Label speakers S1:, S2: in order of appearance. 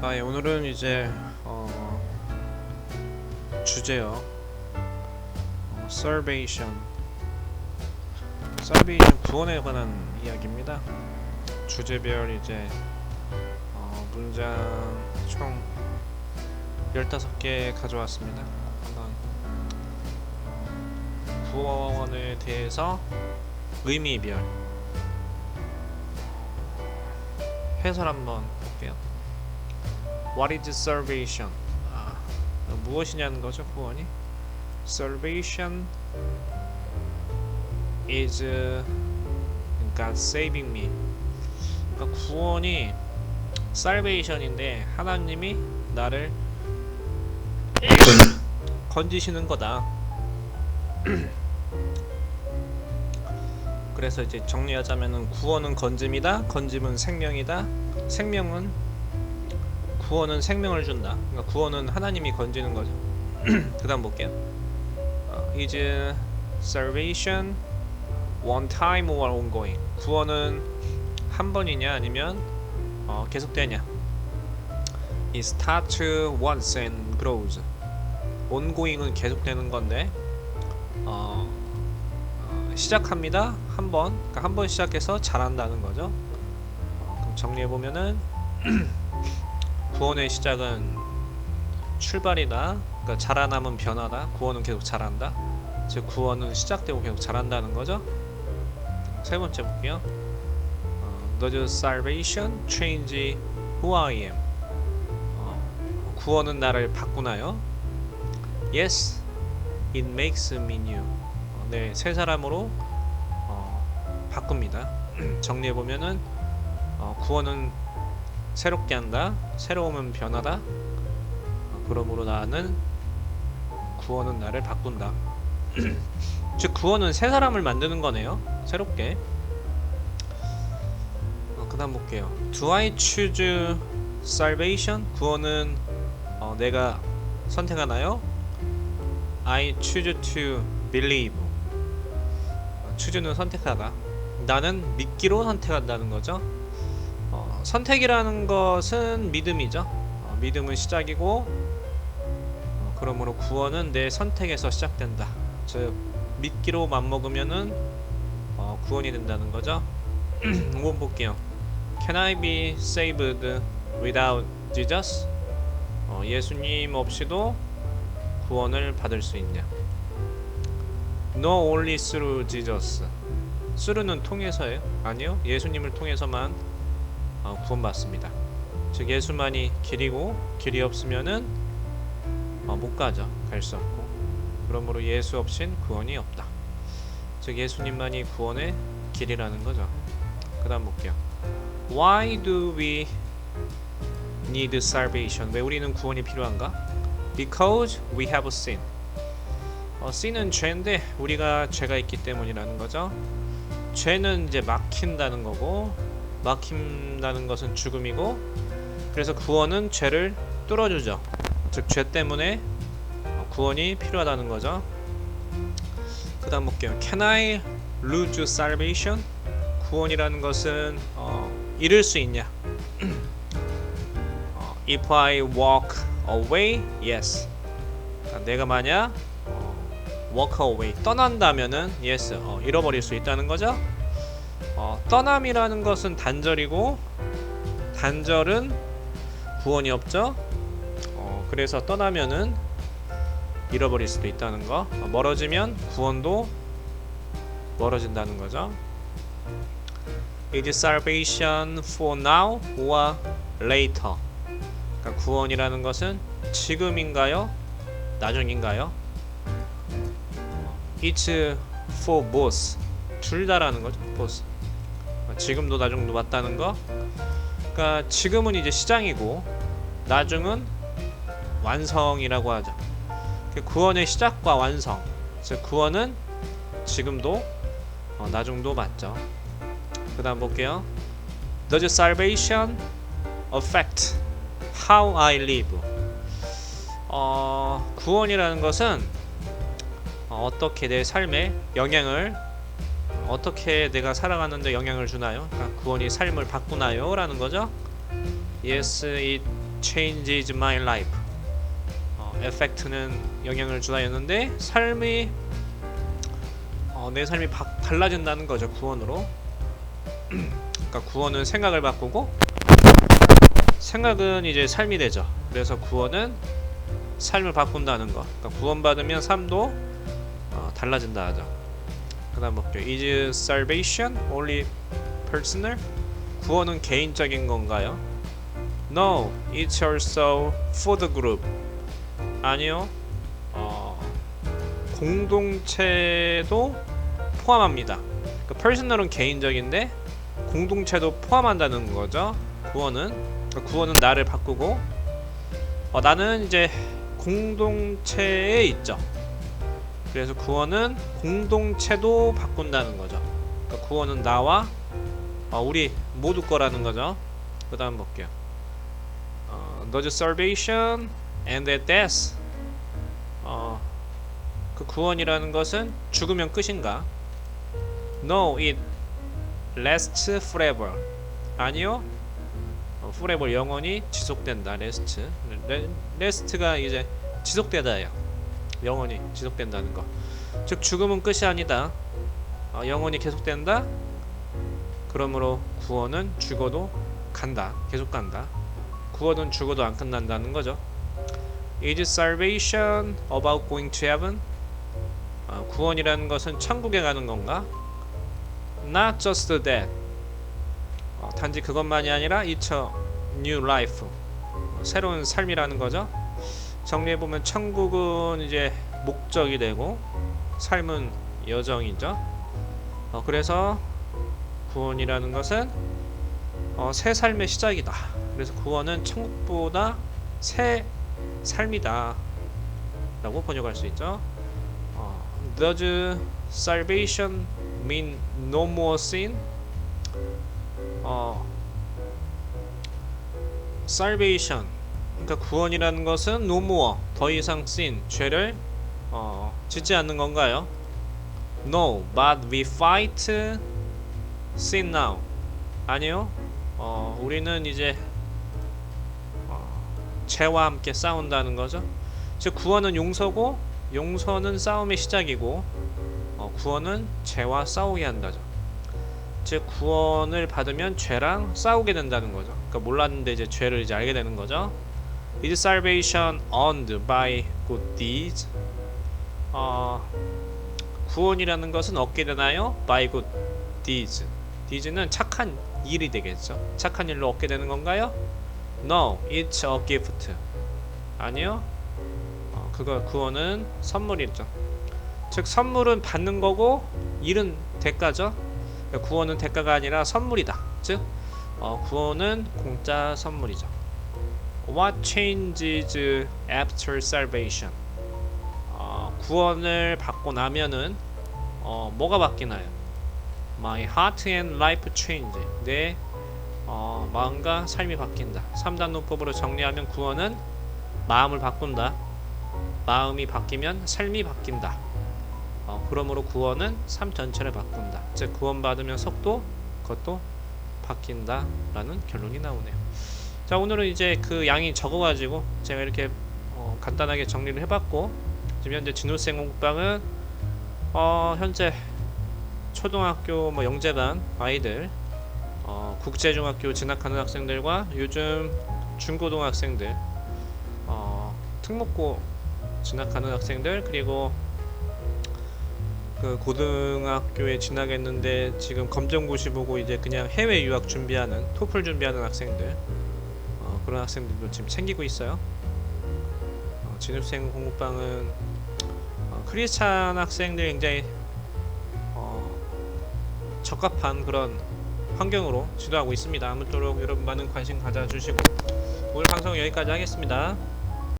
S1: 아, 예, 오늘은 이제 어, 주제요. 어, salvation. salvation 구원에 관한 이야기입니다. 주제별 이제 어, 문장 총 15개 가져왔습니다. 한번 구원에 대해서 의미별 해설 한번 볼게요. What is salvation? 아, 무엇이냐는 거죠, 구원이? Salvation is uh, God saving me. 그러니까 구원이 salvation인데 하나님이 나를 건지시는 거다. 그래서 이제 정리하자면은 구원은 건짐이다. 건짐은 생명이다. 생명은 구원은 생명을 준다. 그러니까 구원은 하나님이 건지는 거죠. 그다음 볼게요. 어, is salvation one time or ongoing? 구원은 한 번이냐 아니면 어, 계속되냐? It starts once and grows. ongoing은 계속되는 건데 어, 어, 시작합니다. 한 번. 그러니까 한 번 시작해서 잘한다는 거죠. 어, 그럼 정리해 보면은 구원의 시작은 출발이다. 그러니까 자라남은 변화다. 구원은 계속 자란다. 즉 구원은 시작되고 계속 자란다는 거죠. 세 번째 볼게요. 어, Does salvation change who I am? 어, 구원은 나를 바꾸나요? Yes, it makes me new. 어, 네, 새 사람으로 어, 바꿉니다. 정리해 보면은 어, 구원은 새롭게 한다. 새로움은 변하다. 어, 그러므로 나는 구원은 나를 바꾼다. 즉 구원은 새 사람을 만드는 거네요. 새롭게. 어, 그다음 볼게요. Do I choose salvation? 구원은 어, 내가 선택하나요? I choose to believe. 어, choose는 선택하다. 나는 믿기로 선택한다는 거죠. 어, 선택이라는 것은 믿음이죠. 어, 믿음은 시작이고, 어, 그러므로 구원은 내 선택에서 시작된다. 즉 믿기로 맘먹으면은 어, 구원이 된다는 거죠. 5번 볼게요. Can I be saved without Jesus? 어, 예수님 없이도 구원을 받을 수 있냐? No only through Jesus. through는 통해서예요? 아니요. 예수님을 통해서만 어, 구원받습니다. 즉 예수만이 길이고 길이 없으면은 어, 못 가죠. 갈 수 없고. 그러므로 예수 없인 구원이 없다. 즉 예수님만이 구원의 길이라는 거죠. 그다음 볼게요. Why do we need salvation? 왜 우리는 구원이 필요한가? Because we have sin. 어, sin은 죄인데 우리가 죄가 있기 때문이라는 거죠. 죄는 이제 막힌다는 거고 막힌다는 것은 죽음이고 그래서 구원은 죄를 뚫어주죠. 즉 죄 때문에 어, 구원이 필요하다는 거죠. 그 다음 볼게요. Can I lose salvation? 구원이라는 것은 어, 잃을 수 있냐? 어, If I walk away, yes. 그러니까 내가 만약 어, walk away 떠난다면은 yes 어, 잃어버릴 수 있다는 거죠. 어, 떠남이라는 것은 단절이고 단절은 구원이 없죠. 어, 그래서 떠나면은 잃어버릴 수도 있다는 거. 어, 멀어지면 구원도 멀어진다는 거죠. Is salvation for now or later? 그러니까 구원이라는 것은 지금인가요? 나중인가요? It's for both. 둘 다라는 거죠. both. 어, 지금도 나중도 맞다는 거. 그러니까 지금은 이제 시장이고 나중은 완성이라고 하죠. 그 구원의 시작과 완성. 즉 구원은 지금도 어, 나중도 맞죠. 그 다음 볼게요. Does salvation affect how I live? 어, 구원이라는 것은 어, 어떻게 내 삶에 영향을 어떻게 내가 살아가는데 영향을 주나요? 그러니까 구원이 삶을 바꾸나요? 라는 거죠. Yes, it changes my life. 어, effect는 영향을 주다였는데 삶이 어, 내 삶이 바, 달라진다는 거죠 구원으로. 그러니까 구원은 생각을 바꾸고 생각은 이제 삶이 되죠. 그래서 구원은 삶을 바꾼다는 거. 그러니까 구원받으면 삶도 어, 달라진다 하죠. 그 다음 볼게요. Is salvation only personal? 구원은 개인적인 건가요? No, it's also for the group. 아니요. 어, 공동체도 포함합니다. 그러니까 personal은 개인적인데 공동체도 포함한다는 거죠. 구원은 그러니까 구원은 나를 바꾸고 어, 나는 이제 공동체에 있죠. 그래서 구원은 공동체도 바꾼다는 거죠. 그러니까 구원은 나와 어, 우리 모두 거라는 거죠. 그 다음 볼게요. 어, Does salvation end at death? 어, 그 구원이라는 것은 죽으면 끝인가? No, it lasts forever. 아니요. 어, forever 영원히 지속된다. 레, rest가 이제 지속되다예요. 영원히 지속된다는 거. 즉 죽음은 끝이 아니다. 어, 영원히 계속된다. 그러므로 구원은 죽어도 간다. 계속 간다. 구원은 죽어도 안 끝난다는 거죠. Is salvation about going to heaven? 어, 구원이라는 것은 천국에 가는 건가? Not just that. 어, 단지 그것만이 아니라 it's a new life. 어, 새로운 삶이라는 거죠. 정리해 보면 천국은 이제 목적이 되고 삶은 여정이죠. 어, 그래서 구원이라는 것은 어, 새 삶의 시작이다. 그래서 구원은 천국보다 새 삶이다. 라고 번역할 수 있죠. 어, Does salvation mean no more sin? 어, salvation 그러니까 구원이라는 것은 more 더 이상 sin 죄를 어, 짓지 않는 건가요? No, but we fight sin now. 아니요. 어, 우리는 이제 어, 죄와 함께 싸운다는 거죠. 즉 구원은 용서고 용서는 싸움의 시작이고 어, 구원은 죄와 싸우게 한다죠. 즉 구원을 받으면 죄랑 싸우게 된다는 거죠. 그러니까 몰랐는데 이제 죄를 이제 알게 되는 거죠. Is salvation earned by good deeds? 어, 구원이라는 것은 얻게 되나요? By good deeds. deeds는 착한 일이 되겠죠. 착한 일로 얻게 되는 건가요? No, it's a gift. 아니요. 어, 그거 구원은 선물이죠. 즉 선물은 받는 거고 일은 대가죠. 그러니까 구원은 대가가 아니라 선물이다. 즉 어, 구원은 공짜 선물이죠. What changes after salvation? 어, 구원을 받고 나면은 어, 뭐가 바뀌나요? My heart and life change. 내 어, 마음과 삶이 바뀐다. 3단 논법으로 정리하면 구원은 마음을 바꾼다. 마음이 바뀌면 삶이 바뀐다. 어, 그러므로 구원은 삶 전체를 바꾼다. 즉 구원받으면 속도 그것도 바뀐다라는 결론이 나오네요. 자 오늘은 이제 그 양이 적어가지고 제가 이렇게 어, 간단하게 정리를 해봤고 지금 현재 진호생 공부방은 어, 현재 초등학교 뭐 영재반 아이들 어, 국제중학교 진학하는 학생들과 요즘 중고등 학생들 어, 특목고 진학하는 학생들 그리고 그 고등학교에 진학했는데 지금 검정고시 보고 이제 그냥 해외 유학 준비하는 토플 준비하는 학생들. 어, 그런 학생들도 지금 챙기고 있어요. 어, 진입생 공부방은 어, 크리스찬 학생들 굉장히 어, 적합한 그런 환경으로 지도하고 있습니다. 아무쪼록 여러분 많은 관심 가져주시고 오늘 방송 여기까지 하겠습니다.